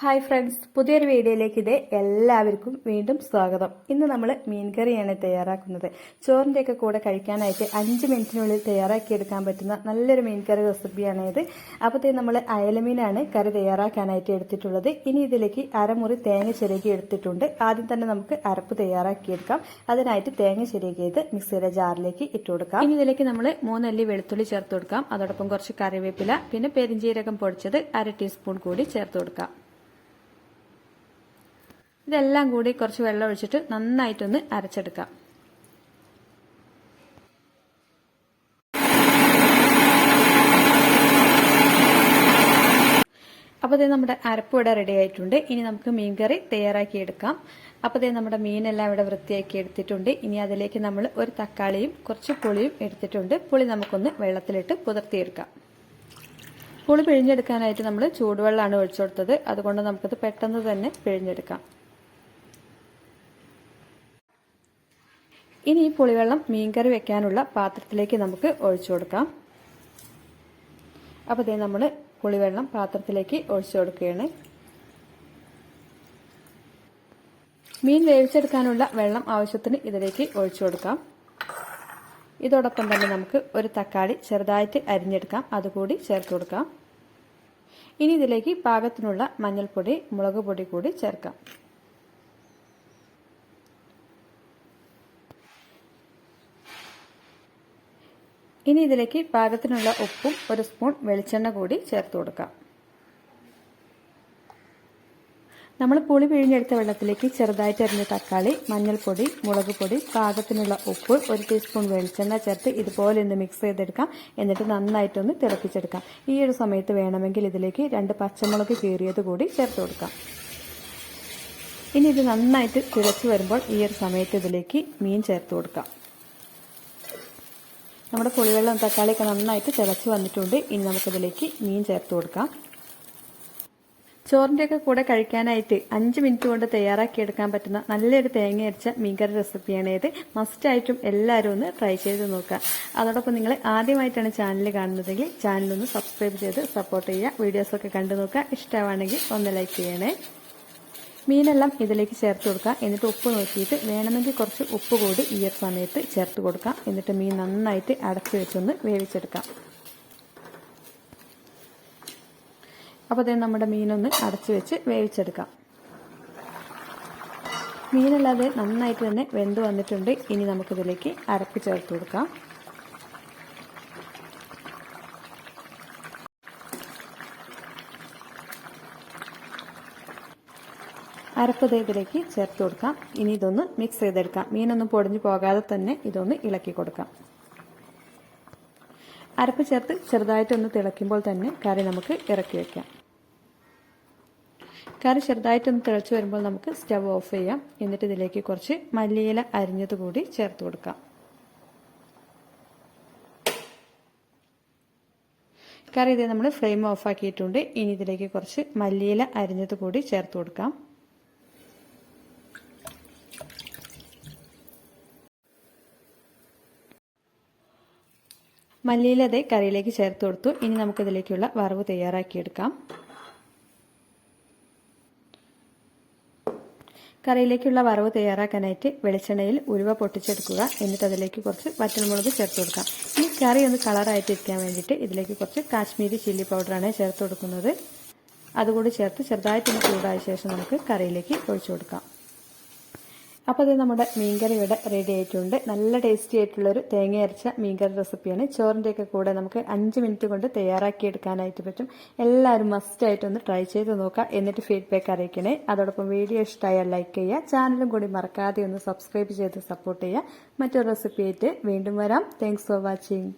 Hi friends പുതിയൊരു വീഡിയോയിലേക്ക് ഇത് എല്ലാവർക്കും വീണ്ടും സ്വാഗതം. ഇന്ന് നമ്മൾ മീൻകറിയാണ് തയ്യാറാക്കുന്നത്. ചോറിന്റെ ഒക്കെ കൂടെ കഴിക്കാനായിട്ട് അഞ്ച് മിനിറ്റിനുള്ളിൽ തയ്യാറാക്കിയെടുക്കാൻ പറ്റുന്ന നല്ലൊരു മീൻകറി റെസിപ്പിയാണ് ഇത്. അപ്പോഴത്തേ നമ്മൾ അയലമീനാണ് കറി തയ്യാറാക്കാനായിട്ട് എടുത്തിട്ടുള്ളത്. ഇനി ഇതിലേക്ക് അരമുറി തേങ്ങ ചിരകി എടുത്തിട്ടുണ്ട്. ആദ്യം തന്നെ നമുക്ക് അരപ്പ് തയ്യാറാക്കിയെടുക്കാം അതിനായിട്ട് തേങ്ങ ചിരകിയത് മിക്സിയുടെ ജാറിലേക്ക് ഇട്ട് കൊടുക്കാം. ഇനി ഇതിലേക്ക് നമ്മൾ മൂന്നല്ലി വെളുത്തുള്ളി ചേർത്ത് കൊടുക്കാം. അതോടൊപ്പം കുറച്ച് കറിവേപ്പില പിന്നെ പെരിഞ്ചീരകം പൊടിച്ചത് അര ടീസ്പൂൺ കൂടി ചേർത്ത് കൊടുക്കാം. ഇതെല്ലാം കൂടി കുറച്ച് വെള്ളം ഒഴിച്ചിട്ട് നന്നായിട്ടൊന്ന് അരച്ചെടുക്കാം. അപ്പോൾ ഇത് നമ്മുടെ അരപ്പ് ഇവിടെ റെഡി ആയിട്ടുണ്ട്. ഇനി നമുക്ക് മീൻ കറി തയ്യാറാക്കി എടുക്കാം. അപ്പോൾ ഇതേ നമ്മുടെ മീനെല്ലാം ഇവിടെ വൃത്തിയാക്കി എടുത്തിട്ടുണ്ട്. ഇനി അതിലേക്ക് നമ്മൾ ഒരു തക്കാളിയും കുറച്ച് പുളിയും എടുത്തിട്ടുണ്ട്. പുളി നമുക്കൊന്ന് വെള്ളത്തിലിട്ട് പുതിർത്തിയെടുക്കാം. പുളി പിഴിഞ്ഞെടുക്കാനായിട്ട് നമ്മൾ ചൂടുവെള്ളമാണ് ഒഴിച്ചു കൊടുത്തത്. അതുകൊണ്ട് നമുക്കത് പെട്ടെന്ന് തന്നെ പിഴിഞ്ഞെടുക്കാം. ഇനി ഈ പുളിവെള്ളം മീൻകറി വെക്കാനുള്ള പാത്രത്തിലേക്ക് നമുക്ക് ഒഴിച്ചു കൊടുക്കാം. അപ്പോൾ ഇതേ നമ്മൾ പുളിവെള്ളം പാത്രത്തിലേക്ക് ഒഴിച്ചു കൊടുക്കുകയാണ്. മീൻ വേവിച്ചെടുക്കാനുള്ള വെള്ളം ആവശ്യത്തിന് ഇതിലേക്ക് ഒഴിച്ചു കൊടുക്കാം. ഇതോടൊപ്പം തന്നെ നമുക്ക് ഒരു തക്കാളി ചെറുതായിട്ട് അരിഞ്ഞെടുക്കാം. അതുകൂടി ചേർത്ത് കൊടുക്കാം. ഇനി ഇതിലേക്ക് പാകത്തിനുള്ള മഞ്ഞൾപ്പൊടി മുളക് പൊടി കൂടി ചേർക്കാം. ഇനി ഇതിലേക്ക് പാകത്തിനുള്ള ഉപ്പും ഒരു സ്പൂൺ വെളിച്ചെണ്ണ കൂടി ചേർത്ത് കൊടുക്കാം. നമ്മൾ പുളി പിഴിഞ്ഞെടുത്ത വെള്ളത്തിലേക്ക് ചെറുതായിട്ട് അരിഞ്ഞ തക്കാളി മഞ്ഞൾപ്പൊടി മുളക് പൊടി പാകത്തിനുള്ള ഉപ്പ് ഒരു ടീസ്പൂൺ വെളിച്ചെണ്ണ ചേർത്ത് ഇതുപോലെ ഒന്ന് മിക്സ് ചെയ്തെടുക്കാം. എന്നിട്ട് നന്നായിട്ടൊന്ന് തിളപ്പിച്ചെടുക്കാം. ഈ ഒരു സമയത്ത് വേണമെങ്കിൽ ഇതിലേക്ക് രണ്ട് പച്ചമുളക് കീറിയത് കൂടി ചേർത്ത് കൊടുക്കാം. ഇനി ഇത് നന്നായിട്ട് തിളച്ചു വരുമ്പോൾ ഈ ഒരു സമയത്ത് ഇതിലേക്ക് മീൻ ചേർത്ത് കൊടുക്കാം. നമ്മുടെ പുളിവെള്ളം തക്കാളിയൊക്കെ നന്നായിട്ട് തിളച്ച് വന്നിട്ടുണ്ട്. ഇനി നമുക്കിതിലേക്ക് മീൻ ചേർത്ത് കൊടുക്കാം. ചോറിന്റെയൊക്കെ കൂടെ കഴിക്കാനായിട്ട് അഞ്ച് മിനിറ്റ് കൊണ്ട് തയ്യാറാക്കിയെടുക്കാൻ പറ്റുന്ന നല്ലൊരു തേങ്ങ അരച്ച മീൻകറി റെസിപ്പിയാണ് ഇത്. മസ്റ്റായിട്ടും എല്ലാവരും ഒന്ന് ട്രൈ ചെയ്ത് നോക്കുക. അതോടൊപ്പം നിങ്ങൾ ആദ്യമായിട്ടാണ് ചാനൽ കാണുന്നതെങ്കിൽ ചാനലൊന്ന് സബ്സ്ക്രൈബ് ചെയ്ത് സപ്പോർട്ട് ചെയ്യുക. വീഡിയോസൊക്കെ കണ്ടു നോക്കുക. ഇഷ്ടമാണെങ്കിൽ ഒന്ന് ലൈക്ക് ചെയ്യണേ. മീനെല്ലാം ഇതിലേക്ക് ചേർത്ത് കൊടുക്കുക. എന്നിട്ട് ഉപ്പ് നോക്കിയിട്ട് വേണമെങ്കിൽ കുറച്ച് ഉപ്പ് കൂടി ഈ ഒരു സമയത്ത് ചേർത്ത് കൊടുക്കാം എന്നിട്ട് മീൻ നന്നായിട്ട് അടച്ച് വെച്ചൊന്ന് വേവിച്ചെടുക്കാം. അപ്പോൾ അതേ നമ്മുടെ മീനൊന്ന് അടച്ചു വെച്ച് വേവിച്ചെടുക്കാം. മീനല്ലാതെ നന്നായിട്ട് തന്നെ വെന്ത് വന്നിട്ടുണ്ട്. ഇനി നമുക്കിതിലേക്ക് അരപ്പ് ചേർത്ത് കൊടുക്കാം. അരപ്പ് ഇതിലേക്ക് ചേർത്ത് കൊടുക്കാം. ഇനി ഇതൊന്ന് മിക്സ് ചെയ്തെടുക്കാം. മീനൊന്നും പൊടിഞ്ഞു പോകാതെ തന്നെ ഇതൊന്ന് ഇളക്കി കൊടുക്കാം. അരപ്പ് ചേർത്ത് ചെറുതായിട്ടൊന്ന് തിളയ്ക്കുമ്പോൾ തന്നെ കറി നമുക്ക് ഇറക്കി വയ്ക്കാം കറി ചെറുതായിട്ടൊന്ന് തിളച്ച് വരുമ്പോൾ നമുക്ക് സ്റ്റവ് ഓഫ് ചെയ്യാം. എന്നിട്ട് ഇതിലേക്ക് കുറച്ച് മല്ലിയില അരിഞ്ഞത് കൂടി ചേർത്ത് കൊടുക്കാം. കറി ഇത് നമ്മൾ ഫ്ലെയിം ഓഫ് ആക്കിയിട്ടുണ്ട്. ഇനി ഇതിലേക്ക് കുറച്ച് മല്ലിയില അരിഞ്ഞത് കൂടി ചേർത്ത് കൊടുക്കാം. മല്ലിയില കറിയിലേക്ക് ചേർത്ത് കൊടുത്തു. ഇനി നമുക്കിതിലേക്കുള്ള വറവ് തയ്യാറാക്കിയെടുക്കാം. കറിയിലേക്കുള്ള വറവ് തയ്യാറാക്കാനായിട്ട് വെളിച്ചെണ്ണയിൽ ഉരുവ പൊട്ടിച്ചെടുക്കുക. എന്നിട്ട് അതിലേക്ക് കുറച്ച് വറ്റൽമുളക് ചേർത്ത് കൊടുക്കാം. ഈ കറി ഒന്ന് കളറായിട്ട് കളറായിട്ടിരിക്കാൻ വേണ്ടിയിട്ട് ഇതിലേക്ക് കുറച്ച് കാശ്മീരി ചില്ലി പൗഡറാണ് ചേർത്ത് കൊടുക്കുന്നത്. അതുകൂടി ചേർത്ത് ചെറുതായിട്ടൊന്ന് ചൂടായ ശേഷം നമുക്ക് കറിയിലേക്ക് ഒഴിച്ചു കൊടുക്കാം. അപ്പോൾ ഇത് നമ്മുടെ മീൻകറി ഇവിടെ റെഡി ആയിട്ടുണ്ട്. നല്ല ടേസ്റ്റി ആയിട്ടുള്ളൊരു തേങ്ങ അരച്ച മീൻകറി റെസിപ്പിയാണ് ചോറിന്റെയൊക്കെ കൂടെ നമുക്ക് അഞ്ച് മിനിറ്റ് കൊണ്ട് തയ്യാറാക്കി എടുക്കാനായിട്ട് പറ്റും. എല്ലാവരും മസ്റ്റായിട്ടൊന്ന് ട്രൈ ചെയ്ത് നോക്കുക എന്നിട്ട് ഫീഡ്ബാക്ക് അറിയിക്കണേ. അതോടൊപ്പം വീഡിയോ ഇഷ്ടമായാൽ ലൈക്ക് ചെയ്യുക. ചാനലും കൂടി മറക്കാതെ ഒന്ന് സബ്സ്ക്രൈബ് ചെയ്ത് സപ്പോർട്ട് ചെയ്യുക. മറ്റൊരു റെസിപ്പി ആയിട്ട് വീണ്ടും വരാം. Thanks for watching